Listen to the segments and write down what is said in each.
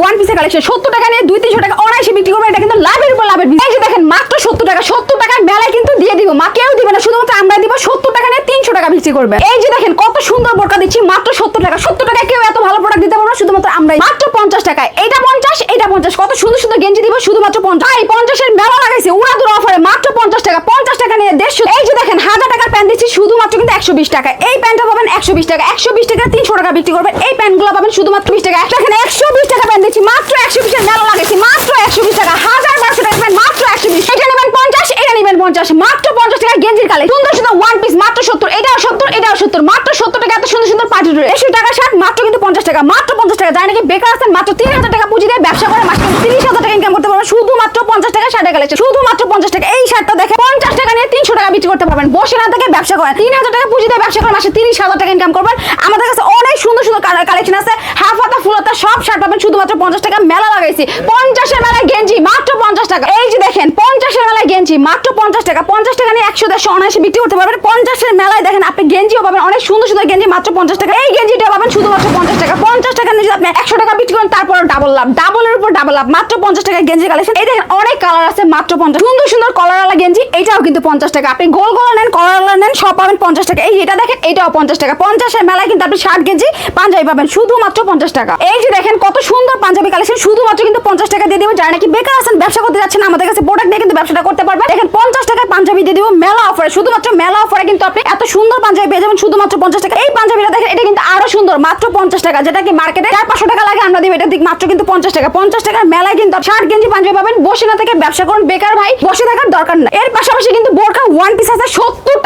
One পিসের collection সত্তর টাকা নিয়ে দুই তিনশো টাকা অনায়াসে বিক্রি করবে এটা কিন্তু লাভের উপর লাভের business। এই যে দেখেন, মাত্র সত্তর টাকা, সত্তর টাকায় মেলায় কিন্তু দিয়ে দিব। মা, কেউ দিবে না, শুধুমাত্র আমরা দিব সত্তর টাকা নিয়ে তিনশো টাকা বিক্রি করবে। এই যে দেখেন, কত সুন্দর বোরকা দিচ্ছি, মাত্র সত্তর টাকা। সত্তর টাকায় কেউ এত ভালো প্রোডাক্ট দিতে পারব না, শুধুমাত্র আমরা মাত্র পঞ্চাশ টাকায় এটা পঞ্চাশ এটা পঞ্চাশ। কত সুন্দর সুন্দর গেঞ্জি দিব, শুধুমাত্র পঞ্চাশ। এই পঞ্চাশের মেলা লাগাইছে উড়া দূর অফারে মাত্র পঞ্চাশ টাকা। পঞ্চাশ টাকা নিয়ে দেড়শো এই যে দেখেন, হাজার টাকার প্যান্ট দিচ্ছি, শুধুমাত্র কিন্তু একশো বিশ টাকা। এই প্যান্টটা পাবেন একশো বিশ টাকা। একশো বিশ টাকা, তিনশো টাকা বিক্রি করবেন। এই প্যান্টগুলো পাবেন শুধুমাত্র বিশ টাকা। এখানে একশো বিশ টাকা প্যান্ট দিচ্ছি, মাত্র একশো পিসের মেলা লাগাইছি, মাত্র একশো পিস টাকা, হাজার বারোশো টাকা মাত্র একশো পিস এটা নেবেন পঞ্চাশ, এটা নেবেন পঞ্চাশ, মাত্র পঞ্চাশ টাকা গেঞ্জির কালে সুন্দর সুন্দর ওয়ান পিস মাত্র সত্তর, এটাও সত্তর এটাও সত্তর, মাত্র সত্তর টাকা, এত সুন্দর সুন্দর পাঠিয়ে দেবে একশো টাকা ষাট মাত্র কিন্তু পঞ্চাশ টাকা, মাত্র পঞ্চাশ টাকা। যায় নাকি বেকার আছেন, মাত্র তিন হাজার টাকা পুঁজি দেয় ব্যবসা করে মাসে তিরিশ হাজার টাকা ইনকাম করতে পারবেন। শুধুমাত্র পঞ্চাশ টাকা শার্টের কালেকশন শুধুমাত্র পঞ্চাশ টাকা এই শার্টটা দেখে পঞ্চাশ টাকা নিয়ে তিনশো টাকা বিক্রি করতে পারবেন। বসে না থেকে ব্যবসা করেন। তিন হাজার টাকা পুঁজি দিয়ে ব্যবসা করেন, মাসে তিরিশ হাজার টাকা ইনকাম করবেন। আমাদের কাছে অনেক সুন্দর সুন্দর কালেকশন আছে। হাফ হাতা ফুল হাতা সব শার্ট পাবেন। শুধুমাত্র পঞ্চাশ টাকা মেলা লাগাইছি। পঞ্চাশের মেলায় গেঞ্জি, মাত্র পঞ্চাশ টাকা। এই যে দেখেন, পঞ্চাশের মেলায় গেঞ্জি মাত্র পঞ্চাশ টাকা। পঞ্চাশ টাকা নিয়ে একশো দেড়শো অনায়াসে বিক্রি করতে পারবেন। পঞ্চাশের মেলায় দেখেন আপনি গেঞ্জিও পাবেন, অনেক সুন্দর সুন্দর গেঞ্জি, মাত্র পঞ্চাশ টাকা। এই গেঞ্জিটা পাবেন শুধুমাত্র পঞ্চাশ টাকা। পঞ্চাশ টাকা নিয়ে যদি আপনি একশো টাকা বিক্রি করেন তারপর ডাবল লাভ। ডাবলের উপর ডাবল লাভ। মাত্র পঞ্চাশ টাকা গেঞ্জি কালেকশন এই দেখেন, অনেক কালার আছে, মাত্র পঞ্চাশ। সুন্দর সুন্দর কলারওয়ালা গেঞ্জি, এটাও কিন্তু পঞ্চাশ টাকা। আপনি গোল গোল নেন কলারওয়ালা নেন সব পাবেন পঞ্চাশ টাকা। এই এটা দেখেন, এটাও পঞ্চাশ টাকা। পঞ্চাশের মেলায় কিন্তু আপনি ষাট গেঞ্জি পাঞ্জাবি পাবেন, শুধুমাত্র পঞ্চাশ টাকা। এই যে দেখেন, কত সুন্দর পাঞ্জাবি কালেকশন শুধুমাত্র কিন্তু পঞ্চাশ টাকা দিয়ে দেবো। যারা নাকি বেকার আছেন, ব্যবসা করতে যাচ্ছেন, আমাদের কাছে প্রোডাক্ট দিয়ে কিন্তু ব্যবসাটা করতে পারবেন। দেখেন, পঞ্চাশ টাকায় পাঞ্জাবি দিয়ে দিব মেলা অফারে শুধুমাত্র মেলা অফারে কিন্তু আপনি এত সুন্দর পাঞ্জাবি পেয়ে যাবেন, শুধুমাত্র পঞ্চাশ টাকা। এই পাঞ্জাবিটা দেখেন, এটা কিন্তু আরও সুন্দর, মাত্র পঞ্চাশ টাকা। যেটা কি মার্কেটে চার, পাঁচশো টাকা লাগে, আমরা দিব। এটা দিক মাত্র কিন্তু পঞ্চাশ টাকা। পঞ্চাশ টাকার মেলায় কিন্তু ষাট গেঞ্জি পাঞ্জাবি পাবেন। বসে না থেকে ব্যবসা করুন, বেকার ভাই বসে থাকার দরকার না এর পাশাপাশি কিন্তু বোরকা ওয়ান পিস আছে, সত্তর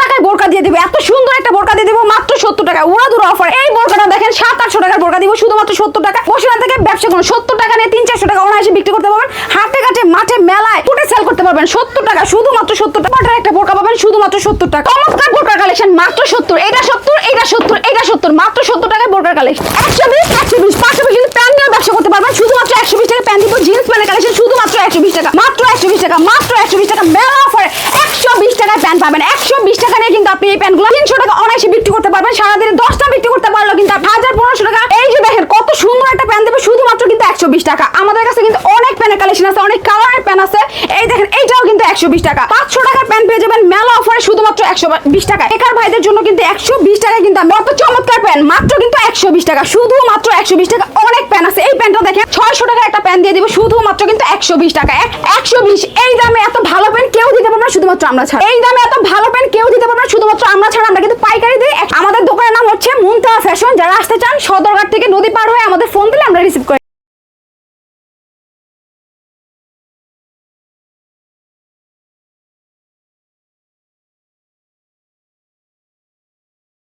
দিবে। এত সুন্দর একটা বোরকা দিয়ে দিব, মাত্র সত্তর টাকা। ওরা দূর অফার এই বোরকাটা দেখেন, সাত আটশো টাকার বোরকা দিব, শুধুমাত্র সত্তর টাকা। বসে না থেকে ব্যবসা করুন। সত্তর টাকা নিয়ে তিন চারশো টাকা অনায়াসে বিক্রি করতে পারবেন। হাটে ঘাটে, মাঠে, মেলায় ফুটে সেল করতে পারবেন। সত্তর টাকা, শুধুমাত্র সত্তর টাকা। একটা বোরকা পাবেন, শুধুমাত্র সত্তর টাকা। চমৎকার বোরকার কালেকশন মাত্র সত্তর। এটা সত্তর এটা সত্তর এটা সত্তর। মাত্র সত্তর টাকায় বোরকার কালেকশন একশো বিশ একশো বিশ, পাঁচশো বিশ। কিন্তু প্যান্ট নিয়ে ব্যবসা করতে পারবেন। শুধুমাত্র একশো বিশ টাকা প্যান্ট দিব। জিন্স প্যান্টের কালেকশন শুধুমাত্র একশো বিশ টাকা। মাত্র একশো বিশ টাকা, মাত্র একশো বিশ টাকা। মেলা অফারে একশো বিশ টাকায় প্যান্ট পাবেন। বিশ টাকা নিয়ে কিন্তু আপনি এই প্যান্টগুলো তিনশো টাকা অনায়াসে বিক্রি করতে পারবেন। সারাদিনে দশটা বিক্রি করতে পারলেও কিন্তু হাজার পনেরোশো টাকা। এই যে দেখেন, কত সুন্দর একটা প্যান্ট দেবে, শুধুমাত্র কিন্তু একশো বিশ টাকা। আমাদের কাছে কিন্তু অনেক প্যান্টের কালেকশন আছে, অনেক কালারের প্যান্ট আছে। এই দেখেন, এইটাও কিন্তু একশো বিশ টাকা। পাঁচশো টাকার প্যান্ট পেয়ে যাবেন মেলা অফারে শুধুমাত্র একশো বিশ টাকা বেকার ভাইদের জন্য কিন্তু একশো বিশ টাকায় কিন্তু অত চমৎকার প্যান্ট, মাত্র কিন্তু একশো বিশ টাকা। শুধুমাত্র একশো বিশ টাকা, অনেক প্যান্ট আছে। এই প্যান্টটা দেখেন, ছয়শো টাকার একটা প্যান্ট দিয়ে দিব, শুধুমাত্র কিন্তু একশো বিশ টাকা একশো বিশ, এই দামে এত ভালো প্যান্ট কেউ দিতে পারবে না, শুধুমাত্র আমরা ছাড়া। এই দামে এত ভালো প্যান্ট কেউ দিতে পারবে না শুধুমাত্র আমরা ছাড়া আমরা কিন্তু পাইকারি দিই আমাদের দোকানের নাম হচ্ছে মুনতাহা ফ্যাশন যারা আসতে চান সদরঘাট থেকে নদী পার হয়ে আমাদের ফোন দিলে আমরা রিসিভ করি